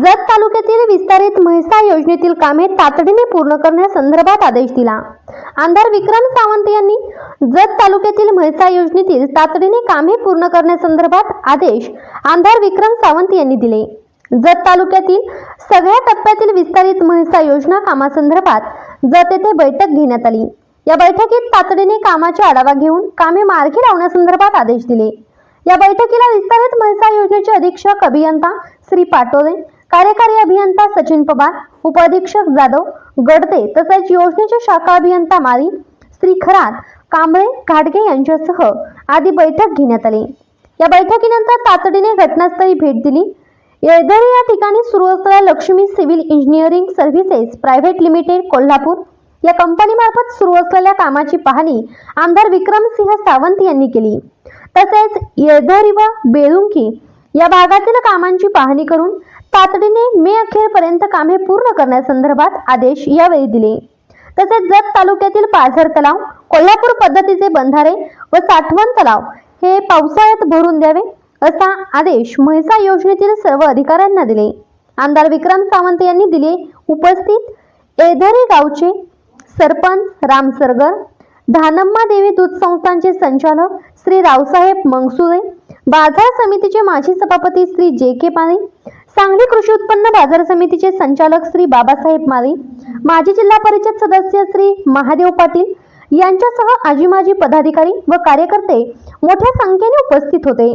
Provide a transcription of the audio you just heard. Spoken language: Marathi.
जत तालुक्यातील विस्तारित म्हैसा योजनेतील कामे तातडीने पूर्ण करण्यासंदर्भात आदेश दिला. आमदार विक्रम सावंत यांनी जत तालुक्यातील म्हैसा योजनेतील तातडीने कामे पूर्ण करण्यासंदर्भात आदेश आमदार विक्रम सावंत यांनी दिले. जत तालुक्यातील सगळ्या टप्प्यातील विस्तारित म्हैसा योजना कामासंदर्भात जत येथे बैठक घेण्यात आली. या बैठकीत तातडीने कामाचा आढावा घेऊन कामे मार्गी लावण्यासंदर्भात आदेश दिले. या बैठकीला विस्तारित म्हैसा योजनेचे अधीक्षक अभियंता श्री पाटोले कार्यकारी अभियंता सचिन पवार उपाधीक्षक जाधव गडदे तसेच योजनेचे शाखा अभियंता माळी श्री खरात कांबळे घाटगे यांच्यासह आदी बैठक घेण्यात आली. या बैठकीनंतर तातडीने घटनास्थळी भेट दिली. येळदरी या ठिकाणी सुरू असलेल्या Lakshmi civil engineering services private limited Kolhapur या कंपनीमार्फत सुरू असलेल्या कामाची पाहणी आमदार विक्रमसिंह सावंत यांनी केली. तसेच येळदरी व बेळुंकी या भागातील कामांची पाहणी करून तातडीने मे अखेरपर्यंत कामे पूर्ण करण्यासंदर्भात आदेश यावेळी दिले. तसेच जत तालुक्यातील पाझर तलाव कोल्हापूर पद्धतीचे बंधारे व साठवण तलाव हे पावसाळ्यात भरून द्यावे असा आदेश म्हैसा योजनेतील सर्व अधिकाऱ्यांना दिले. आमदार विक्रम सावंत यांनी दिले. उपस्थित एधरी गावचे सरपंच राम सरगर धानम्मा देवी दूध संस्थांचे संचालक श्री रावसाहेब मंगसुरे बाजार समितीचे माजी सभापती श्री जे के पाणी सांगली कृषी उत्पन्न बाजार समितीचे संचालक श्री बाबासाहेब माळी माजी जिल्हा परिषद सदस्य श्री महादेव पाटील यांच्यासह आजी माजी पदाधिकारी व कार्यकर्ते मोठ्या संख्येने उपस्थित होते.